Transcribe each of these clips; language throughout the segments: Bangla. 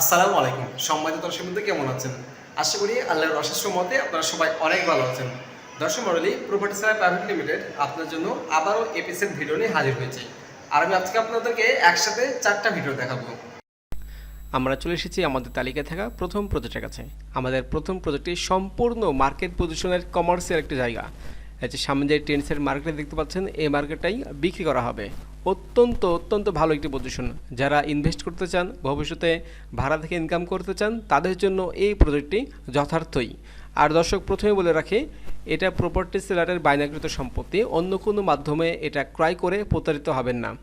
আসসালামু আলাইকুম। সম্মানিত দর্শক বন্ধু কেমন আছেন? আশা করি আল্লাহর অশেষ মতে আপনারা সবাই অনেক ভালো আছেন। দর্শক মন্ডলী প্রপার্টি সেলার প্রাইভেট লিমিটেড আপনার জন্য আবারও এপিসোড ভিডিও নিয়ে হাজির হয়েছে। আর আমি আজকে আপনাদেরকে একসাথে চারটা ভিডিও দেখাবো। আমরা চলে এসেছি আমাদের তালিকায় থাকা প্রথম প্রজেক্টের কাছে। আমাদের প্রথম প্রজেক্টটি সম্পূর্ণ মার্কেট পজিশনের কমার্সিয়াল একটি জায়গা। যে সামনে যে টেন্সের মার্কেট দেখতে পাচ্ছেন, এই মার্কেটটাই বিক্রি করা হবে। অত্যন্ত অত্যন্ত ভালো একটি পজিশন যারা ইনভেস্ট করতে চান, ভবিষ্যতে ভাড়া থেকে ইনকাম করতে চান, তাদের জন্য এই প্রজেক্টটি যথার্থই। আর দর্শক, প্রথমে বলে রাখি, এটা প্রপার্টি সেলারের বাইনাকৃত সম্পত্তি। অন্য কোনো মাধ্যমে এটা ক্রয় করে প্রতারিত হবেন না।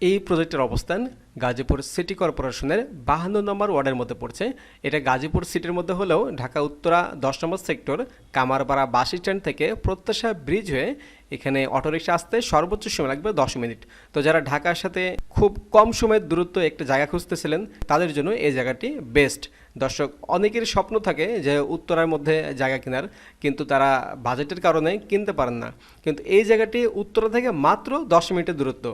এই প্রজেক্টের অবস্থান গাজীপুর সিটি কর্পোরেশনের বাহান্ন নম্বর ওয়ার্ডের মধ্যে পড়ছে। এটা গাজীপুর সিটির মধ্যে হলেও ঢাকা উত্তরা দশ নম্বর সেক্টর, কামারপাড়া বাস স্ট্যান্ড থেকে প্রত্যাশা ব্রিজ হয়ে এখানে অটোরিকশা আসতে সর্বোচ্চ সময় লাগবে দশ মিনিট। তো যারা ঢাকার সাথে খুব কম সময়ের দূরত্ব একটা জায়গা খুঁজতেছিলেন, তাদের জন্য এই জায়গাটি বেস্ট। দর্শক অনেকের স্বপ্ন থাকে যে উত্তরার মধ্যে জায়গা কেনার, কিন্তু তারা বাজেটের কারণে কিনতে পারেন না। কিন্তু এই জায়গাটি উত্তরা থেকে মাত্র দশ মিনিটের দূরত্ব।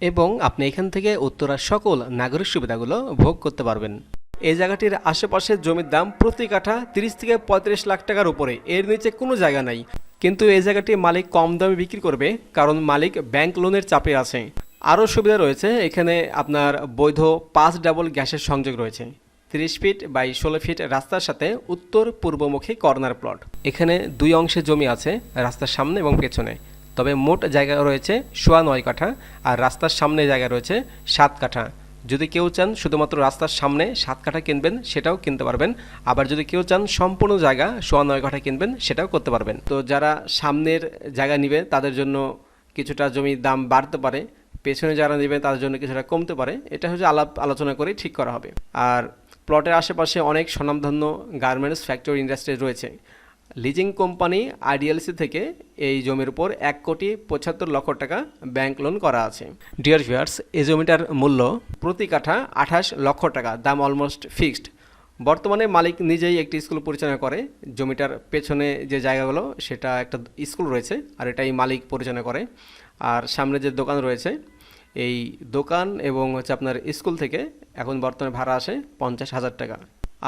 এবং আপনি এখান থেকে উত্তরার সকল নাগরিক সুবিধাগুলো ভোগ করতে পারবেন। এই জায়গাটির আশেপাশে জমির দাম প্রতি কাঠা তিরিশ থেকে পঁয়ত্রিশ লাখ টাকার উপরে। এর নিচে কোনো জায়গা নাই। কিন্তু এই জায়গাটি মালিক কম দামে বিক্রি করবে, কারণ মালিক ব্যাংক লোনের চাপে আছে। আরও সুবিধা রয়েছে, এখানে আপনার বৈধ পাঁচ ডাবল গ্যাসের সংযোগ রয়েছে। তিরিশ ফিট বাই ষোলো ফিট রাস্তার সাথে উত্তর পূর্বমুখী কর্নার প্লট। এখানে দুই অংশে জমি আছে, রাস্তার সামনে এবং পেছনে। তবে মোট জায়গা রয়েছে সোয়া নয় কাঠা আর রাস্তার সামনে জায়গা রয়েছে সাত কাঠা। যদি কেউ চান শুধুমাত্র রাস্তার সামনে সাত কাঠা কিনবেন, সেটাও কিনতে পারবেন। আবার যদি কেউ চান সম্পূর্ণ জায়গা সোয়া নয় কাঠা কিনবেন, সেটাও করতে পারবেন। তো যারা সামনের জায়গা নিবে, তাদের জন্য কিছুটা জমির দাম বাড়তে পারে। পেছনে যারা নেবে, তাদের জন্য কিছুটা কমতে পারে। এটা হচ্ছে আলাপ আলোচনা করে ঠিক করা হবে। আর প্লটের আশেপাশে অনেক স্বনামধন্য গার্মেন্টস ফ্যাক্টরি ইন্ডাস্ট্রি রয়েছে। লিজিং কোম্পানি আইডিএলসি থেকে এই জমির উপর এক কোটি পঁচাত্তর লক্ষ টাকা ব্যাংক লোন করা আছে। ডিয়ার ভিউয়ার্স এই জমিটার মূল্য প্রতি কাঠা আঠাশ লক্ষ টাকা দাম অলমোস্ট ফিক্সড বর্তমানে মালিক নিজেই একটি স্কুল পরিচালনা করে। জমিটার পেছনে যে জায়গাগুলো সেটা একটা স্কুল রয়েছে আর এটাই মালিক পরিচালনা করে। আর সামনে যে দোকান রয়েছে এই দোকান এবং হচ্ছে আপনার স্কুল থেকে এখন বর্তমানে ভাড়া আসে পঞ্চাশ হাজার টাকা।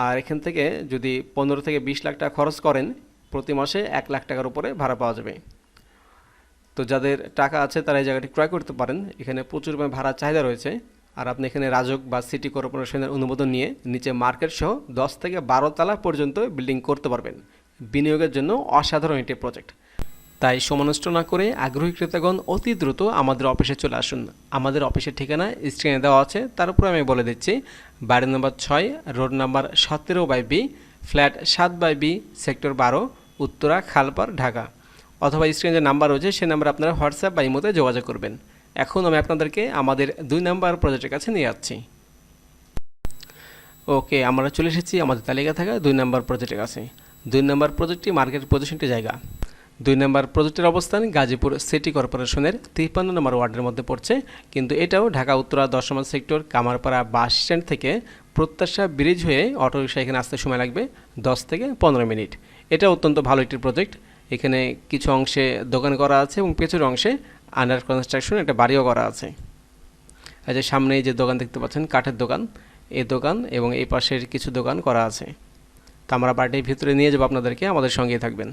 আর এখান থেকে যদি পনেরো থেকে বিশ লাখ টাকা খরচ করেন প্রতি মাসে এক লাখ টাকার উপরে ভাড়া পাওয়া যাবে। তো যাদের টাকা আছে, তারা এই জায়গাটি ক্রয় করতে পারেন। এখানে প্রচুর পরিমাণে ভাড়ার চাহিদা রয়েছে। আর আপনি এখানে রাজক বা সিটি কর্পোরেশনের অনুমোদন নিয়ে নিচে মার্কেট সহ দশ থেকে বারো তালা পর্যন্ত বিল্ডিং করতে পারবেন। বিনিয়োগের জন্য অসাধারণ একটি প্রজেক্ট। তাই সমানষ্ট না করে আগ্রহী ক্রেতাগণ অতি দ্রুত আমাদের অফিসে চলে আসুন। আমাদের অফিসের ঠিকানা স্ক্রিনে দেওয়া আছে। তার উপরে আমি বলে দিচ্ছি, বাড়ি নম্বর ছয়, রোড নাম্বার সতেরো বাই বি ফ্ল্যাট সাত বাই বি, সেক্টর বারো, উত্তরা খালপার ঢাকা। অথবা স্ক্রিনে যে নাম্বার রয়েছে, সে নাম্বার আপনারা হোয়াটসঅ্যাপ বা ইমোতে যোগাযোগ করবেন। এখন আমি আপনাদেরকে আমাদের দুই নাম্বার প্রজেক্টের কাছে নিয়ে যাচ্ছি। ওকে, আমরা চলে এসেছি আমাদের তালিকা থাকা দুই নাম্বার প্রজেক্টের কাছে। দুই নাম্বার প্রজেক্টটি মার্কেট পজিশনটি জায়গা। দুই নম্বর প্রজেক্টের অবস্থান গাজীপুর সিটি কর্পোরেশনের তিপ্পান্ন নম্বর ওয়ার্ডের মধ্যে পড়ছে, কিন্তু এটাও ঢাকা উত্তরা দশ নম্বর সেক্টর কামারপাড়া বাস স্ট্যান্ড থেকে প্রত্যাশা ব্রিজ হয়ে অটোরিক্সা এখানে আসতে সময় লাগবে দশ থেকে পনেরো মিনিট। এটা অত্যন্ত ভালো একটি প্রজেক্ট। এখানে কিছু অংশে দোকান করা আছে এবং পেছনের অংশে আন্ডার কনস্ট্রাকশন একটা বাড়িও করা আছে। এই যে সামনে যে দোকান দেখতে পাচ্ছেন, কাঠের দোকান। এই দোকান এবং এই পাশের কিছু দোকান করা আছে। তো আমরা বাড়িটির ভিতরে নিয়ে যাব আপনাদেরকে, আমাদের সঙ্গেই থাকবেন।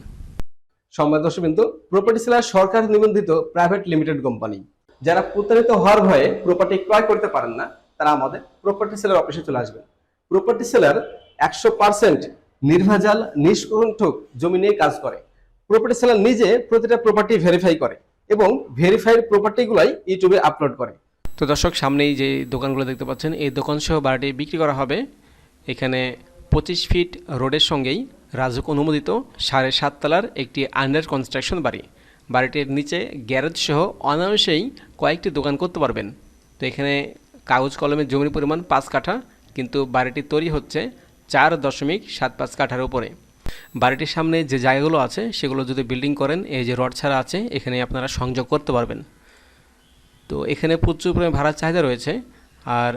সম্মানিত দর্শক বিন্দু প্রপার্টি সেলার সরকার নিবন্ধিত প্রাইভেট লিমিটেড কোম্পানি যারা প্রতারিত হওয়ার ভয়ে প্রপার্টি ক্রয় করতে পারেন না, তারা আমাদের প্রপার্টি সেলার অফিসে চলে আসবেন। প্রপার্টি সেলার একশো পার্সেন্ট নির্ভেজাল, নিষ্কণ্ঠক জমি নিয়ে কাজ করে। প্রপার্টি সেলার নিজে প্রতিটা প্রপার্টি ভেরিফাই করে এবং ভেরিফাইড প্রপার্টিগুলাই ইউটিউবে আপলোড করে। তো দর্শক, সামনেই যে দোকানগুলো দেখতে পাচ্ছেন, এই দোকান সহ বাড়িটি বিক্রি করা হবে। এখানে পঁচিশ ফিট রোডের সঙ্গেই। রাজুক অনুমোদিত সাড়ে সাত তলার একটি আন্ডার কনস্ট্রাকশন বাড়ি। বাড়িটির নিচে গ্যারেজ সহ অনায়াসেই কয়েকটি দোকান করতে পারবেন। তো এখানে কাগজ কলমের জমির পরিমাণ পাঁচ কাঠা, কিন্তু বাড়িটি তৈরি হচ্ছে চার দশমিক সাত পাঁচ কাঠার উপরে। বাড়িটির সামনে যে জায়গাগুলো আছে, সেগুলো যদি বিল্ডিং করেন, এই যে রড ছাড়া আছে, এখানে আপনারা সংযোগ করতে পারবেন। তো এখানে প্রচুর পরিমাণে ভাড়ার চাহিদা রয়েছে। আর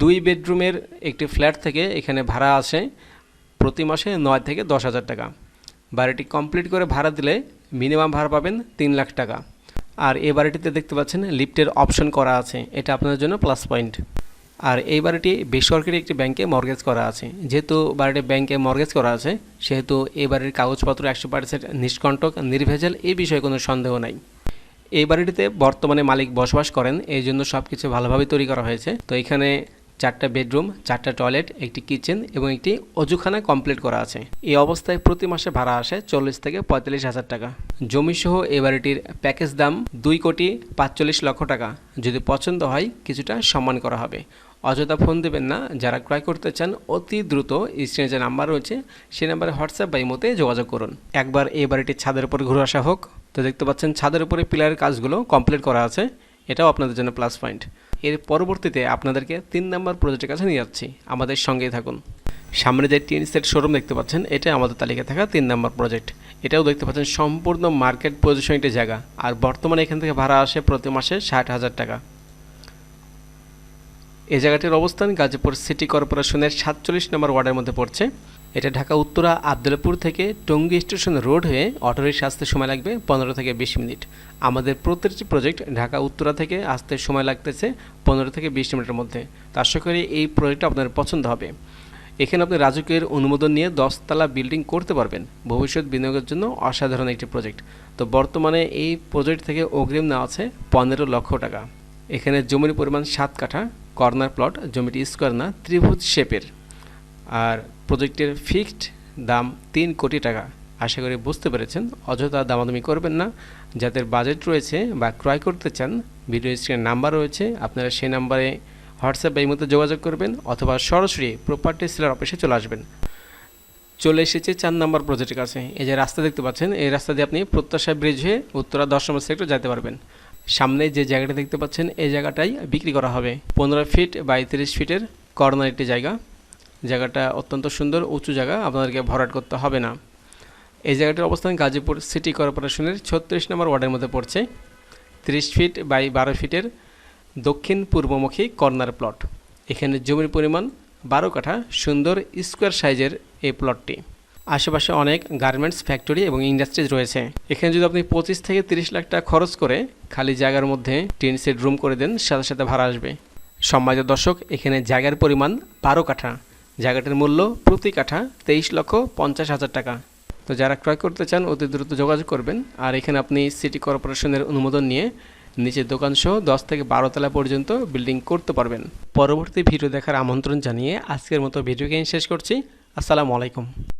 দুই বেডরুমের একটি ফ্ল্যাট থেকে এখানে ভাড়া আসে প্রতি মাসে নয় থেকে দশ হাজার টাকা। বাড়িটি কমপ্লিট করে ভাড়া দিলে মিনিমাম ভাড়া পাবেন তিন লাখ টাকা। আর এই বাড়িটিতে দেখতে পাচ্ছেন লিফটের অপশন করা আছে, এটা আপনাদের জন্য প্লাস পয়েন্ট আর এই বাড়িটি বেসরকারি একটি ব্যাংকে মর্গেজ করা আছে। যেহেতু বাড়িটি ব্যাংকে মর্গেজ করা আছে, সেহেতু এই বাড়ির কাগজপত্র একশো পার্সেন্ট নিষ্কণ্টক, নির্ভেজাল এই বিষয়ে কোনো সন্দেহ নাই। এই বাড়িটিতে বর্তমানে মালিক বসবাস করেন, এই জন্য সব কিছু ভালোভাবে তৈরি করা হয়েছে। তো এখানে চারটা বেডরুম, চারটা টয়লেট, একটি কিচেন এবং একটি অজুখানা কমপ্লিট করা আছে। এই অবস্থায় প্রতি মাসে ভাড়া আসে চল্লিশ থেকে পঁয়তাল্লিশ হাজার টাকা। জমিসহ এই বাড়িটির প্যাকেজ দাম দুই কোটি পাঁচচল্লিশ লক্ষ টাকা। যদি পছন্দ হয়, কিছুটা সম্মান করা হবে। অযথা ফোন দেবেন না। যারা ক্রয় করতে চান, অতি দ্রুত স্ক্রিনে যে নাম্বার রয়েছে, সেই নাম্বারে হোয়াটসঅ্যাপ বা ইমোতে যোগাযোগ করুন। একবার এই বাড়িটির ছাদের উপর ঘুরে আসা হোক। তো দেখতে পাচ্ছেন, ছাদের উপরে পিলারের কাজগুলো কমপ্লিট করা আছে। এটাও আপনাদের জন্য প্লাস পয়েন্ট। এর পরবর্তীতে আপনাদেরকে তিন নম্বর প্রজেক্টের কাছে নিয়ে যাচ্ছি। আমাদের সঙ্গেই থাকুন। সামনে যে টিন সেট শোরুম দেখতে পাচ্ছেন, এটা আমাদের তালিকায় থাকা তিন নম্বর প্রজেক্ট এটাও দেখতে পাচ্ছেন সম্পূর্ণ মার্কেট পজিশন একটি জায়গা, আর বর্তমানে এখান থেকে ভাড়া আসে প্রতি মাসে ষাট হাজার টাকা। এই জায়গাটির অবস্থান গাজীপুর সিটি কর্পোরেশনের সাতচল্লিশ নম্বর ওয়ার্ডের মধ্যে পড়ছে। এটা ঢাকা উত্তরা আবদুল্লাপুর থেকে টঙ্গী স্টেশন রোড হয়ে অটোরিক্সা আসতে সময় লাগবে পনেরো থেকে বিশ মিনিট। আমাদের প্রত্যেকটি প্রজেক্ট ঢাকা উত্তরা থেকে আসতে সময় লাগতেছে পনেরো থেকে বিশ মিনিটের মধ্যে। তো আশা এই প্রজেক্টটা আপনার পছন্দ হবে। এখানে আপনি রাজকীয়ের অনুমোদন নিয়ে দশতলা বিল্ডিং করতে পারবেন। ভবিষ্যৎ বিনিয়োগের জন্য অসাধারণ একটি প্রজেক্ট। তো বর্তমানে এই প্রজেক্ট থেকে অগ্রিম নেওয়া আছে পনেরো লক্ষ টাকা। এখানে জমির পরিমাণ সাত কাঠা, কর্নার প্লট, জমিটি স্কোয়ার না, ত্রিভুজ শেপের। আর প্রজেক্টের ফিক্সড দাম তিন কোটি টাকা। আশা করি বুঝতে পেরেছেন। অযথা দামাদামি করবেন না। যাদের বাজেট রয়েছে বা ক্রয় করতে চান, ভিডিও স্ক্রিনের নাম্বার রয়েছে। আপনারা সেই নাম্বারে হোয়াটসঅ্যাপ বা মধ্যে যোগাযোগ করবেন অথবা সরাসরি প্রপার্টি সেলার অফিসে চলে আসবেন। চলে এসেছে চার নম্বর প্রজেক্টের কাছে। এই যে রাস্তা দেখতে পাচ্ছেন, এই রাস্তা দিয়ে আপনি প্রত্যাশা ব্রিজ হয়ে উত্তরা দশ নম্বর সেক্টর যেতে পারবেন। সামনে যে জায়গাটা দেখতে পাচ্ছেন, এই জায়গাটাই বিক্রি করা হবে। পনেরো ফিট বাই তিরিশ ফিটের কর্নার একটি জায়গা। জায়গাটা অত্যন্ত সুন্দর, উঁচু জায়গা, আপনাদেরকে ভরাট করতে হবে না। এই জায়গাটির অবস্থান গাজীপুর সিটি কর্পোরেশনের ছত্রিশ নম্বর ওয়ার্ডের মধ্যে পড়ছে। তিরিশ ফিট বাই বারো ফিটের দক্ষিণ পূর্বমুখী কর্নার প্লট। এখানে জমির পরিমাণ বারো কাঠা, সুন্দর স্কোয়ার সাইজের এই প্লটটি। আশেপাশে অনেক গার্মেন্টস, ফ্যাক্টরি এবং ইন্ডাস্ট্রিজ রয়েছে। এখানে যদি আপনি পঁচিশ থেকে তিরিশ লাখ টাকা খরচ করে খালি জায়গার মধ্যে টিন সেট রুম করে দেন, সাথে সাথে ভাড়া আসবে। সম্মানিত দর্শক, এখানে জায়গার পরিমাণ বারো কাঠা। জায়গাটির মূল্য প্রতি কাঠা তেইশ লক্ষ পঞ্চাশ হাজার টাকা। তো যারা ক্রয় করতে চান, অতি দ্রুত যোগাযোগ করবেন। আর এখানে আপনি সিটি কর্পোরেশনের অনুমোদন নিয়ে নিচের দোকান সহ দশ থেকে বারো তলা পর্যন্ত বিল্ডিং করতে পারবেন। পরবর্তী ভিডিও দেখার আমন্ত্রণ জানিয়ে আজকের মতো ভিডিও গেম শেষ করছি। আসসালামু আলাইকুম।